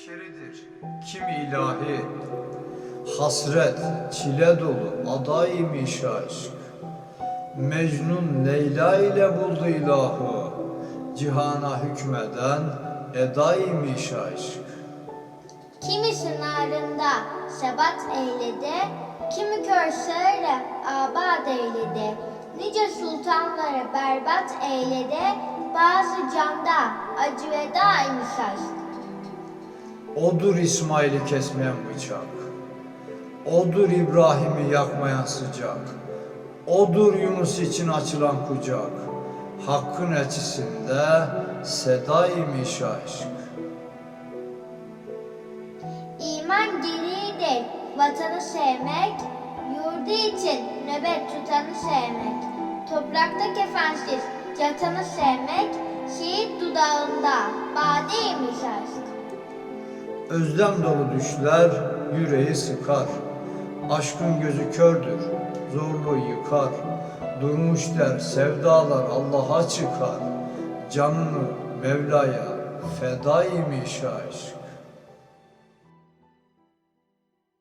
beşeridir, kim ilahi. Hasret, çile dolu adaymış aşk. Mecnun Leyla ile buldu ilahı. Cihana hükmeden edaymış aşk. Kimi sınarında sebat eyledi, kimi kör sığırı abad eyledi. Nice sultanları berbat eyledi, bazı canda acı vedaymış aşk. Odur İsmail'i kesmeyen bıçak. Odur İbrahim'i yakmayan sıcak. Odur Yunus için açılan kucak. Hakkın eçisinde sedaymış aşk. İman gereğidir vatanı sevmek, yurdu için nöbet tutanı sevmek. Toprakta kefensiz yatanı sevmek, şehit dudağında aşk. Özlem dolu düşler yüreği sıkar. Aşkın gözü kördür, zorluğu yıkar. Durmuş der sevdalar Allah'a çıkar. Canını Mevla'ya fedaymış aşk.